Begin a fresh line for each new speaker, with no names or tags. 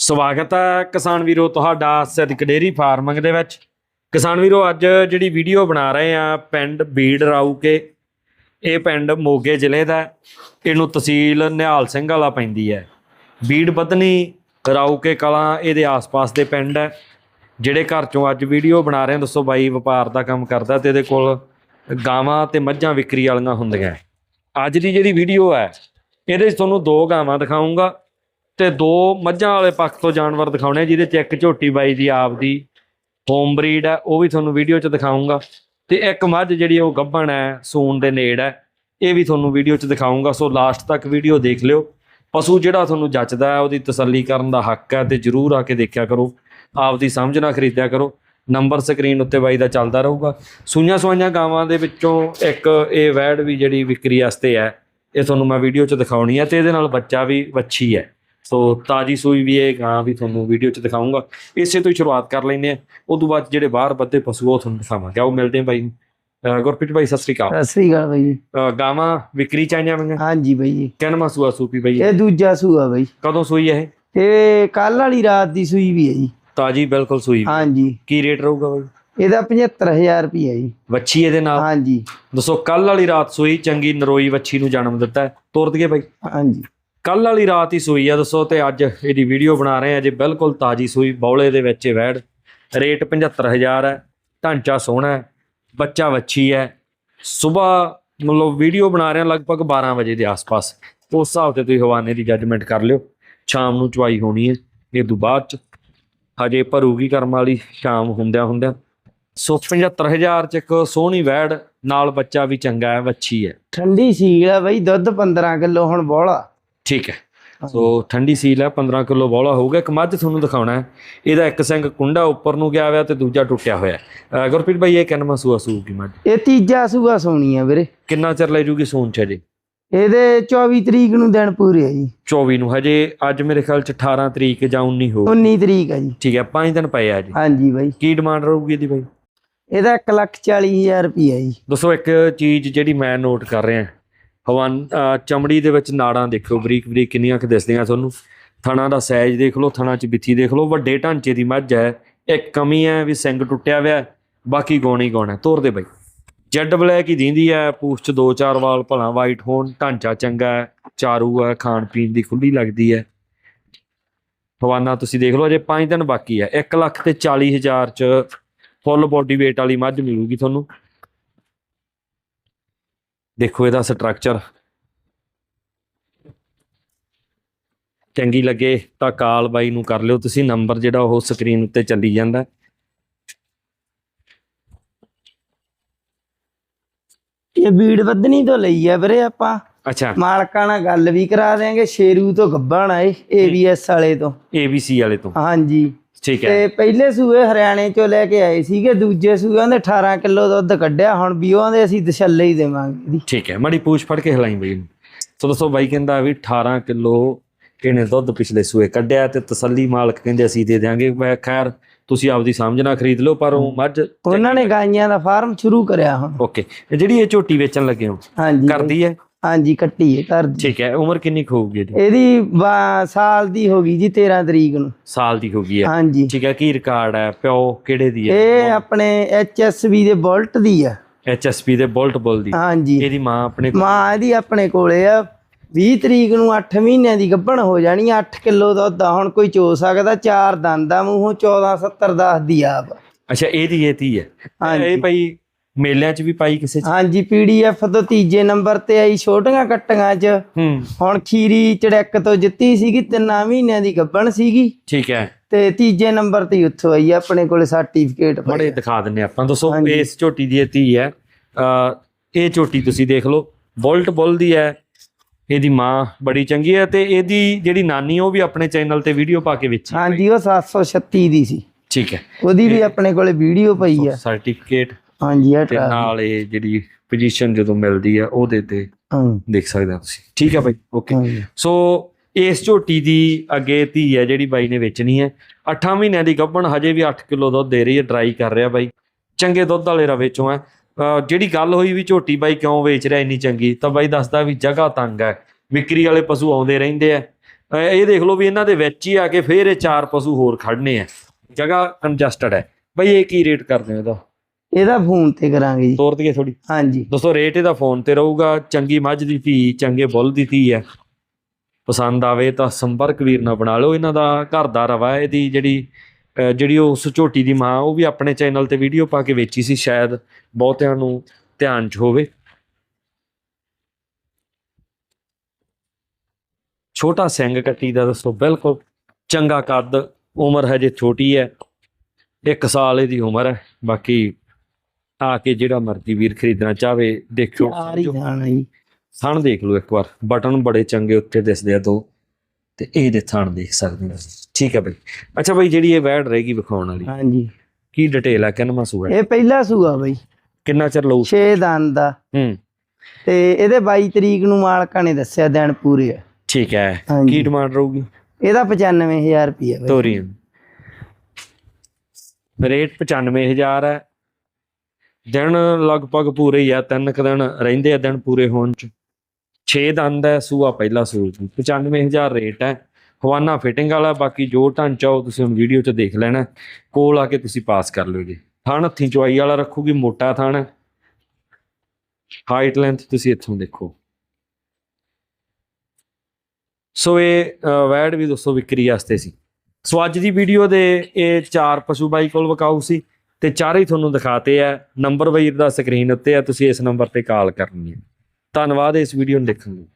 ਸਵਾਗਤ ਹੈ ਕਿਸਾਨ ਵੀਰੋ ਤੁਹਾਡਾ ਸਿੱਧਕ ਡੇਰੀ ਫਾਰਮਿੰਗ ਦੇ ਵਿੱਚ। ਕਿਸਾਨ ਵੀਰੋ, ਅੱਜ ਜਿਹੜੀ ਵੀਡੀਓ ਬਣਾ ਰਹੇ ਆ ਪਿੰਡ ਬੀੜ ਰਾਊਕੇ ਇਹ ਪਿੰਡ ਮੋਗੇ ਜ਼ਿਲ੍ਹੇ ਦਾ ਇਹਨੂੰ ਤਹਿਸੀਲ ਨਿਹਾਲ ਸਿੰਘ ਵਾਲਾ ਪੈਂਦੀ ਹੈ। ਬੀੜ ਬਦਨੀ ਰਾਊਕੇ ਕਲਾਂ ਇਹਦੇ ਆਸ-ਪਾਸ ਦੇ ਪਿੰਡ ਹੈ। ਜਿਹੜੇ ਘਰ ਚੋਂ ਅੱਜ ਵੀਡੀਓ ਬਣਾ ਰਹੇ ਆ ਦੱਸੋ ਬਾਈ ਵਪਾਰ ਦਾ ਕੰਮ ਕਰਦਾ ਤੇ ਇਹਦੇ ਕੋਲ ਗਾਵਾਂ ਤੇ ਮੱਝਾਂ ਵਿਕਰੀ ਵਾਲੀਆਂ ਹੁੰਦੀਆਂ। ਅੱਜ ਦੀ ਜਿਹੜੀ ਵੀਡੀਓ ਹੈ, ਇਹਦੇ 'ਚ ਤੁਹਾਨੂੰ ਦੋ ਗਾਵਾਂ ਦਿਖਾਉਂਗਾ ਤੇ ਦੋ ਮੱਝਾਂ ਵਾਲੇ ਪੱਖ ਤੋਂ ਜਾਨਵਰ ਦਿਖਾਉਣੇ ਆ, ਜਿਹਦੇ ਚ ਇੱਕ ਝੋਟੀ ਬਾਈ ਦੀ ਆਪਦੀ ਹੋਮ ਬਰੀਡ ਹੈ ਉਹ ਵੀ ਤੁਹਾਨੂੰ ਵੀਡੀਓ 'ਚ ਦਿਖਾਉਂਗਾ ਤੇ ਇੱਕ ਮੱਝ ਜਿਹੜੀ ਉਹ ਗੱਭਣ ਹੈ ਸੂਣ ਦੇ ਨੇੜ ਹੈ ਇਹ ਵੀ ਤੁਹਾਨੂੰ ਵੀਡੀਓ 'ਚ ਦਿਖਾਉਂਗਾ ਸੋ ਲਾਸਟ ਤੱਕ ਵੀਡੀਓ ਦੇਖ ਲਿਓ। ਪਸ਼ੂ ਜਿਹੜਾ ਤੁਹਾਨੂੰ ਜੱਚਦਾ ਹੈ ਉਹਦੀ ਤਸੱਲੀ ਕਰਨ ਦਾ ਹੱਕ ਹੈ ਤੇ ਜਰੂਰ ਆ ਕੇ ਦੇਖਿਆ ਕਰੋ। ਆਪਦੀ ਸਮਝ ਨਾਲ ਖਰੀਦਿਆ ਕਰੋ। ਨੰਬਰ ਸਕਰੀਨ ਉੱਤੇ ਬਾਈ ਦਾ ਚੱਲਦਾ ਰਹੂਗਾ। ਸੂਈਆਂ ਸਵਾਈਆਂ ਗਾਵਾਂ ਦੇ ਵਿੱਚੋਂ ਇੱਕ ਇਹ ਵੈੜ ਵੀ ਜਿਹੜੀ ਵਿਕਰੀ ਵਾਸਤੇ ਹੈ ਇਹ ਤੁਹਾਨੂੰ ਮੈਂ ਵੀਡੀਓ 'ਚ ਦਿਖਾਉਣੀ ਹੈ ਤੇ ਇਹਦੇ ਨਾਲ ਬੱਚਾ ਵੀ ਵੱਛੀ ਹੈ ਸੋ ਤਾਜੀ ਸੂਈ ਵੀ ਇਹ ਗਾਂ ਵੀ ਤੁਹਾਨੂੰ ਵੀਡੀਓ 'ਚ ਦਿਖਾਉਂਗਾ ਇਸੇ ਤੋਂ ਹੀ ਸ਼ੁਰੂਆਤ ਕਰ ਲੈਂਦੇ ਆ ਉਸ ਤੋਂ ਬਾਅਦ ਜਿਹੜੇ ਬਾਹਰ ਬੱਦੇ ਪਸ਼ੂ ਉਹ ਤੁਹਾਨੂੰ ਦਿਖਾਵਾਂਗੇ। ਆਓ ਮਿਲਦੇ ਹਾਂ ਬਾਈ ਗੁਰਪ੍ਰੀਤ ਬਾਈ ਸਤਿ ਸ੍ਰੀ ਅਕਾਲ।
ਸਤਿ ਸ੍ਰੀ ਅਕਾਲ ਬਾਈ
ਗਾਵਾਂ ਵਿਕਰੀ ਚ ਆਈਆਂ ਹੋਈਆਂ?
ਹਾਂਜੀ ਬਾਈ ਜੀ।
ਕਿੰਨਵਾਂ ਸੂਆ ਸੂਪੀ ਬਈ
ਇਹ ਦੂਜਾ ਸੂਆ ਬਾਈ।
ਕਦੋਂ ਸੂਈ ਇਹ?
ਇਹ ਕੱਲ ਵਾਲੀ ਰਾਤ ਦੀ ਸੂਈ ਵੀ ਹੈ ਜੀ।
ਤਾਜੀ ਬਿਲਕੁਲ ਸੂਈ ਵੀ।
ਹਾਂਜੀ।
ਕੀ ਰੇਟ ਰਹੂਗਾ ਬਾਈ?
ਇਹਦਾ 75000 ਰੁਪਏ ਜੀ।
ਵੱਛੀ ਇਹਦੇ ਨਾਲ?
ਹਾਂਜੀ।
ਦੱਸੋ ਕੱਲ ਵਾਲੀ ਰਾਤ ਸੂਈ ਚੰਗੀ ਨਰੋਈ ਵੱਛੀ ਨੂੰ ਜਨਮ ਦਿੱਤਾ ਹੈ। ਤੋਰ ਦਈਏ ਬਾਈ।
ਹਾਂਜੀ।
ਕੱਲ ਵਾਲੀ ਰਾਤ ਹੀ ਸੂਈ ਆ, ਦੱਸੋ ਤੇ ਅੱਜ ਇਹਦੀ ਵੀਡੀਓ ਬਣਾ ਰਹੇ ਆ ਜੇ, ਬਿਲਕੁਲ ਤਾਜੀ ਸੂਈ, ਬੌਲੇ ਦੇ ਵਿੱਚ ਇਹ ਵੈੜ, ਰੇਟ 75000 ਹੈ, ਢਾਂਚਾ ਸੋਹਣਾ ਹੈ, ਬੱਚਾ ਵੱਛੀ ਹੈ, ਸਵੇਰ ਮਤਲਬ ਵੀਡੀਓ ਬਣਾ ਰਹੇ ਆ ਲਗਭਗ 12 ਵਜੇ ਦੇ ਆਸ-ਪਾਸ, ਉਸ ਹਿਸਾਬ ਤੇ ਤੁਸੀਂ ਹਵਾਨੇ ਦੀ ਜੱਜਮੈਂਟ ਕਰ ਲਿਓ, ਸ਼ਾਮ ਨੂੰ ਚਵਾਈ ਹੋਣੀ ਹੈ, ਇਹ ਤੋਂ ਬਾਅਦ ਚ, ਹਜੇ ਭਰੂਗੀ ਕਰਮ ਵਾਲੀ, ਸ਼ਾਮ ਹੁੰਦਿਆਂ ਹੁੰਦਿਆਂ, ਸੋ 75000 ਚ ਇੱਕ ਸੋਹਣੀ ਵੈੜ, ਨਾਲ ਬੱਚਾ ਵੀ ਚੰਗਾ ਹੈ, ਵੱਛੀ ਹੈ।
ਠੰਡੀ ਸੀਲ ਆ ਬਾਈ, ਦੁੱਧ 15 ਕਿਲੋ ਹੁਣ ਬੋਲਾ।
ਠੀਕ ਹੈ। ਸੋ ਠੰਡੀ ਸੀਲ ਹੈ 15 ਕਿਲੋ ਬੋਲਾ ਹੋਊਗਾ। ਇੱਕ ਮੱਝ ਤੁਹਾਨੂੰ ਦਿਖਾਉਣਾ ਹੈ। ਇਹਦਾ ਇੱਕ ਸਿੰਘ ਕੁੰਡਾ ਉੱਪਰ ਨੂੰ ਗਿਆ ਹੋਇਆ ਤੇ ਦੂਜਾ ਟੁੱਟਿਆ ਹੋਇਆ ਹੈ। ਅਹ ਗੁਰਪ੍ਰੀਤ ਭਾਈ ਇਹ ਕਿੰਨਾ ਸੂਆ ਸੂਗੀ ਮੱਝ?
ਇਹ ਤੀਜਾ ਸੂਆ ਸੋਣੀ ਆ ਵੀਰੇ।
ਕਿੰਨਾ ਚਿਰ ਲੈ ਜੂਗੀ ਸੂਣ ਚ ਜੀ
ਇਹਦੇ 24 ਤਰੀਕ ਨੂੰ ਦਿਨ ਪੂਰੇ ਆ ਜੀ।
24 ਨੂੰ। ਹਜੇ ਅੱਜ ਮੇਰੇ ਖਿਆਲ ਚ 18 ਤਰੀਕ ਜਾਂ 19 ਹੋ
19 ਤਰੀਕ ਆ ਜੀ।
ਠੀਕ ਹੈ 5 ਦਿਨ ਪਏ ਆ ਜੀ।
ਹਾਂਜੀ ਬਾਈ।
ਕੀ ਡਿਮਾਂਡ ਰਹੂਗੀ ਇਹਦੀ ਭਾਈ
ਇਹਦਾ 140000 ਰੁਪਏ ਜੀ।
ਦੱਸੋ ਇੱਕ ਚੀਜ਼ ਜਿਹੜੀ ਮੈਂ ਨੋਟ ਕਰ ਰਿਹਾ। ਹਵਾਨ ਚਮੜੀ ਦੇ ਵਿੱਚ ਨਾੜਾਂ ਦੇਖੋ ਬਰੀਕ ਬਰੀਕ ਕਿੰਨੀਆਂ ਕੁ ਦਿਸਦੀਆਂ ਤੁਹਾਨੂੰ। ਥਣਾ ਦਾ ਸਾਈਜ਼ ਦੇਖ ਲਓ ਥਣਾ 'ਚ ਬਿੱਥੀ ਦੇਖ ਲਓ ਵੱਡੇ ਢਾਂਚੇ ਦੀ ਮੱਝ ਹੈ। ਇੱਕ ਕਮੀ ਹੈ ਵੀ ਸਿੰਗ ਟੁੱਟਿਆ ਹੋਇਆ ਹੈ, ਬਾਕੀ ਗੋਣੀ ਗੋਣਾ ਤੋਰ ਦੇ ਬਾਈ। ਜੈਡ ਬਲੈਕ ਹੀ ਦਿੰਦੀ ਹੈ ਪੂਛ 'ਚ ਦੋ ਚਾਰ ਵਾਲ ਭਲਾ ਵਾਈਟ ਹੋਣ ਢਾਂਚਾ ਚੰਗਾ ਹੈ ਚਾਰੂ ਹੈ ਖਾਣ ਪੀਣ ਦੀ ਖੁੱਲੀ ਲੱਗਦੀ ਹੈ ਹਵਾਨਾ ਤੁਸੀਂ ਦੇਖ ਲਓ ਅਜੇ 5 ਦਿਨ ਬਾਕੀ ਹੈ 1 ਲੱਖ ਤੇ 40 ਹਜ਼ਾਰ 'ਚ ਫੁੱਲ ਬੋਡੀ weight ਵਾਲੀ ਮੱਝ ਮਿਲੂਗੀ ਤੁਹਾਨੂੰ। ਦੇਖੋ ਇਹਦਾ ਸਟਰਕਚਰ ਚੰਗੀ ਲੱਗੇ ਤਾਂ ਕਾਲ ਬਾਈ ਨੂੰ ਕਰ ਲਿਓ ਤੁਸੀਂ ਨੰਬਰ ਜਿਹੜਾ ਉਹ ਸਕਰੀਨ ਉੱਤੇ ਚੱਲੀ ਜਾਂਦਾ।
ਇਹ ਬੀੜ ਵਧਣੀ ਤੋਂ ਲਈ ਆ ਵੀਰੇ ਆਪਾਂ।
ਅੱਛਾ।
ਮਾਲਕਾਂ ਨਾਲ ਗੱਲ ਵੀ ਕਰਾ ਦੇਾਂਗੇ ਸ਼ੇਰੂ ਤੋਂ ਗੱਭਣ ਆਏ ਏਬੀਐਸ ਵਾਲੇ ਤੋਂ।
ABC ਵਾਲੇ ਤੋਂ।
ਹਾਂਜੀ।
ਠੀਕ ਹੈ।
ਤੇ ਪਹਿਲੇ ਸੂਏ ਹਰਿਆਣੇ ਚੋਂ ਲੈ ਕੇ ਆਏ ਸੀਗੇ ਦੂਜੇ ਸੂਆਂ ਦੇ 18 ਕਿਲੋ ਦੁੱਧ ਕੱਢਿਆ ਹੁਣ ਵੀਹਾਂ ਦੇ ਅਸੀਂ ਦਸ਼ੱਲੇ ਹੀ ਦੇਵਾਂਗੇ
ਠੀਕ ਹੈ ਮੜੀ ਪੂਛ ਫੜ ਕੇ ਹਿਲਾਈ ਬਈ। ਸੋ ਦੱਸੋ ਬਾਈ ਕਹਿੰਦਾ ਵੀ 18 ਕਿਲੋ ਇਹਨੇ ਦੁੱਧ ਪਿਛਲੇ ਸੂਏ ਕੱਢਿਆ ਤੇ ਤਸੱਲੀ ਮਾਲਕ ਕਹਿੰਦੇ ਅਸੀਂ ਦੇ ਦਿਆਂਗੇ। ਮੈਂ ਖੈਰ ਤੁਸੀਂ ਆਪਦੀ ਸਮਝ ਨਾਲ ਖਰੀਦ ਲਓ ਪਰ ਉਹ ਮੱਝ
ਉਹਨਾਂ ਨੇ ਗਾਈਆਂ ਦਾ ਫਾਰਮ ਸ਼ੁਰੂ ਕਰਿਆ ਹੁਣ।
ਓਕੇ ਜਿਹੜੀ ਇਹ ਝੋਟੀ ਵੇਚਣ ਲੱਗੇ ਹੋ
ਹਾਂਜੀ।
ਕਰਦੀ ਹੈ?
ਹਾਂਜੀ ਕੱਟੀ ਹੈ ਘਰ ਦੀ।
ਠੀਕ ਹੈ ਉਮਰ ਕਿੰਨੀ ਕੁ ਹੋਊਗੀ ਇਹਦੀ?
ਇਹਦੀ ਬਾ- ਸਾਲ ਦੀ ਹੋ ਗਈ ਜੀ 13 ਤਰੀਕ ਨੂੰ।
ਸਾਲ ਦੀ ਹੋ ਗਈ ਹੈ।
ਹਾਂਜੀ।
ਠੀਕ ਹੈ ਕੀ ਰਿਕਾਰਡ ਹੈ? ਪਿਓ ਕਿਹੜੇ ਦੀ ਹੈ?
ਇਹ ਆਪਣੇ ਐਚਐਸਬੀ ਦੇ ਬੁਲਟ ਦੀ ਆ।
ਐਚਐਸਪੀ ਦੇ ਬੋਲਟ ਬੋਲ ਦੀ।
ਹਾਂਜੀ।
ਇਹਦੀ ਮਾਂ ਆਪਣੇ ਕੋਲ-
ਮਾਂ ਇਹਦੀ ਆਪਣੇ ਕੋਲੇ ਆ। 20 ਤਰੀਕ ਨੂੰ 8 ਮਹੀਨਿਆਂ ਦੀ ਗੱਭਣ ਹੋ ਜਾਣੀ 8 ਕਿਲੋ ਦੁੱਧ ਆ। ਹੁਣ ਕੋਈ ਚੋ ਸਕਦਾ ਚਾਰ ਦੰਦ ਆ। ਮੂੰਹੋਂ 14 70 10 ਦੀ ਆਪ।
ਅੱਛਾ ਇਹਦੀ ਇਹ ਧੀ ਹੈ।
ਹਾਂਜੀ।
ਇਹ ਭਾਈ ਮੇਲਿਆਂ 'ਚ ਵੀ ਪਾਈ ਕਿਸੇ 'ਚ?
ਹਾਂਜੀ ਪੀਡੀਐਫ ਤੋਂ ਤੀਜੇ ਨੰਬਰ ਤੇ ਆਈ ਛੋਟੀਆਂ ਕੱਟੀਆਂ 'ਚ।
ਹੂੰ।
ਹੁਣ ਖੀਰੀ ਚੜੈਕ ਤੋਂ ਜਿੱਤੀ ਸੀਗੀ ਤਿੰਨਾਂ ਮਹੀਨਿਆਂ ਦੀ ਗੱਭਣ ਸੀਗੀ।
ਠੀਕ ਹੈ।
ਤੇ ਤੀਜੇ ਨੰਬਰ ਤੇ ਉੱਥੋਂ ਆਈ ਆਪਣੇ ਕੋਲੇ ਸਰਟੀਫਿਕੇਟ
ਬੜੇ ਦਿਖਾ ਦਿੰਨੇ ਆਪਾਂ। ਦੱਸੋ। ਇਸ ਝੋਟੀ ਦੀ ਧੀ ਹੈ। ਇਹ ਝੋਟੀ ਤੁਸੀਂ ਦੇਖ ਲਓ। ਬੋਲਟ ਬੁੱਲ ਦੀ ਹੈ। ਇਹਦੀ ਮਾਂ ਬੜੀ ਚੰਗੀ ਹੈ ਤੇ ਇਹਦੀ ਜਿਹੜੀ ਨਾਨੀ ਉਹ ਵੀ ਆਪਣੇ ਚੈਨਲ ਤੇ ਵੀਡੀਓ ਪਾ ਕੇ ਵਿੱਚ
ਹਾਂਜੀ ਉਹ 736 ਦੀ ਸੀ।
ਠੀਕ ਹੈ।
ਉਹਦੀ ਵੀ ਆਪਣੇ ਕੋਲੇ ਵੀਡੀਓ ਪਈ ਆ।
ਸਰਟੀਫਿਕੇਟ
ਹਾਂਜੀ ਆ
ਤੇ ਨਾਲ ਇਹ ਜਿਹੜੀ ਪੋਜੀਸ਼ਨ ਜਦੋਂ ਮਿਲਦੀ ਆ ਉਹਦੇ ਤੇ ਦੇਖ ਸਕਦੇ ਹੋ ਤੁਸੀਂ। ਠੀਕ ਹੈ ਭਾਈ ਓਕੇ ਸੋ ਇਸ ਝੋਟੀ ਦੀ ਅੱਗੇ ਧੀ ਹੈ ਜਿਹੜੀ ਬਾਈ ਨੇ ਵੇਚਣੀ ਹੈ। 8 ਮਹੀਨਿਆਂ ਦੀ ਗੱਭਣ ਹਜੇ ਵੀ 8 ਕਿਲੋ ਦੁੱਧ ਦੇ ਰਹੀ ਹੈ ਡਰਾਈ ਕਰ ਰਿਹਾ ਬਾਈ। ਚੰਗੇ ਦੁੱਧ ਵਾਲੇ ਰਵੇ ਚੋਂ ਹੈ। ਅਹ ਜਿਹੜੀ ਗੱਲ ਹੋਈ ਵੀ ਝੋਟੀ ਬਾਈ ਕਿਉਂ ਵੇਚ ਰਿਹਾ ਇੰਨੀ ਚੰਗੀ ਤਾਂ ਬਾਈ ਦੱਸਦਾ ਵੀ ਜਗ੍ਹਾ ਤੰਗ ਹੈ। ਵਿਕਰੀ ਵਾਲੇ ਪਸ਼ੂ ਆਉਂਦੇ ਰਹਿੰਦੇ ਆ। ਅਹ ਇਹ ਦੇਖ ਲਓ ਵੀ ਇਹਨਾਂ ਦੇ ਵਿੱਚ ਹੀ ਆ ਕੇ ਫੇਰ ਇਹ ਚਾਰ ਪਸ਼ੂ ਹੋਰ ਖੜਨੇ ਆ। ਜਗ੍ਹਾ ਕੰਜਸਟਡ ਹੈ। ਬਈ ਇਹ ਕੀ ਰੇਟ ਕਰਦੇ ਹੋ ਇਹਦਾ?
ਇਹਦਾ ਫੋਨ ਤੇ ਕਰਾਂਗੇ ਜੀ।
ਤੋਰ ਦਈਏ ਥੋੜੀ
ਹਾਂਜੀ।
ਦੋਸਤੋ ਰੇਟ ਇਹਦਾ ਫੋਨ ਤੇ ਰਹੂਗਾ। ਚੰਗੀ ਮੱਝ ਦੀ ਧੀ ਚੰਗੇ ਬੁੱਲ ਦੀ ਧੀ ਹੈ। ਪਸੰਦ ਆਵੇ ਤਾਂ ਸੰਪਰਕ ਵੀਰ ਨਾਲ ਬਣਾ ਲਓ। ਇਹਨਾਂ ਦਾ ਘਰ ਦਾ ਰਵਾ ਇਹਦੀ ਜਿਹੜੀ ਜਿਹੜੀ ਉਸ ਝੋਟੀ ਦੀ ਮਾਂ ਉਹ ਵੀ ਆਪਣੇ ਚੈਨਲ ਤੇ ਵੀਡੀਓ ਪਾ ਕੇ ਵੇਚੀ ਸੀ ਸ਼ਾਇਦ ਬਹੁਤਿਆਂ ਨੂੰ ਧਿਆਨ 'ਚ ਹੋਵੇ। ਛੋਟਾ ਸਿੰਘ ਕੱਟੀ ਦਾ ਦੱਸੋ ਬਿਲਕੁਲ ਚੰਗਾ ਕੱਦ ਉਮਰ ਹਜੇ ਛੋਟੀ ਹੈ। ਇੱਕ ਸਾਲ ਇਹਦੀ ਉਮਰ ਹੈ ਬਾਕੀ ਆ ਕੇ ਜਿਹੜਾ ਮਰਜ਼ੀ ਵੀਰ ਖਰੀਦਣਾ ਚਾਹਵੇ ਦੇਖਿਓ।
ਹੀ ਥਾਣਾ ਜੀ।
ਥਣ ਦੇਖ ਲਓ ਇੱਕ ਵਾਰ। ਬਟਨ ਬੜੇ ਚੰਗੇ ਉੱਤੇ ਦਿਸਦੇ ਆ ਦੋ। ਤੇ ਇਹਦੇ ਥਣ ਦੇਖ ਸਕਦੇ ਹੋ। ਠੀਕ ਹੈ ਬਈ। ਅੱਛਾ ਬਈ ਜਿਹੜੀ ਇਹ ਵੈਡ ਰਹੇਗੀ ਵਿਖਾਉਣ ਵਾਲੀ
ਹਾਂਜੀ।
ਕੀ ਡਿਟੇਲ ਹੈ ਕਿੰਨਾ ਸੂਆ?
ਇਹ ਪਹਿਲਾ ਸੂਆ ਬਈ।
ਕਿੰਨਾ ਚਿਰ ਲਊ?
6 ਦੰਦ ਦਾ।
ਹੂੰ।
ਤੇ ਇਹਦੇ 22 ਤਰੀਕ ਨੂੰ ਮਾਲਕਾਂ ਨੇ ਦੱਸਿਆ ਦਿਨ ਪੂਰੇ ਆ।
ਠੀਕ ਹੈ। ਕੀ ਡਿਮਾਂਡ ਰਹੂਗੀ?
ਇਹਦਾ 95000 ਰੁਪਏ ਬਈ।
ਤੋਰੀਆਂ ਰੇਟ 95000 ਹੈ ਦਿਨ ਲਗਭਗ ਪੂਰੇ ਹੀ ਆ, ਤਿੰਨ ਕੁ ਦਿਨ ਰਹਿੰਦੇ ਆ ਦਿਨ ਪੂਰੇ ਹੋਣ ਚ। 6 ਦੰਦ ਹੈ, ਸੂਆ ਪਹਿਲਾ ਸੂਆ। 95000 ਰੇਟ ਹੈ। ਹਵਾਨਾ ਫਿਟਿੰਗ ਵਾਲਾ, ਬਾਕੀ ਜੋ ਢਾਂਚਾ ਉਹ ਤੁਸੀਂ ਹੁਣ ਵੀਡੀਓ 'ਚ ਦੇਖ ਲੈਣਾ। ਕੋਲ ਆ ਕੇ ਤੁਸੀਂ ਪਾਸ ਕਰ ਲਿਓ ਜੀ। ਥਣ ਹੱਥੀ ਚੁਆਈ ਵਾਲਾ ਰੱਖੂਗੀ, ਮੋਟਾ ਥਣ। ਹਾਈਟ ਲੈਂਥ ਤੁਸੀਂ ਇੱਥੋਂ ਦੇਖੋ। ਸੋ ਇਹ ਵੈਡ ਵੀ ਦੋਸਤੋ ਵਿਕਰੀ ਵਾਸਤੇ ਸੀ। ਸੋ ਅੱਜ ਦੀ ਵੀਡੀਓ ਦੇ ਇਹ ਚਾਰ ਪਸ਼ੂ ਬਾਈ ਕੋਲ ਵਕਾਊ ਸੀ। ਤੇ ਚਾਰੇ ਹੀ ਤੁਹਾਨੂੰ ਦਿਖਾਤੇ ਆ ਨੰਬਰ ਵੀਰ ਦਾ ਸਕਰੀਨ ਉੱਤੇ ਆ, ਤੁਸੀਂ ਇਸ ਨੰਬਰ ਤੇ ਕਾਲ ਕਰਨੀ ਹੈ ਧੰਨਵਾਦ ਇਸ ਵੀਡੀਓ ਨੂੰ ਦੇਖਣ ਲਈ।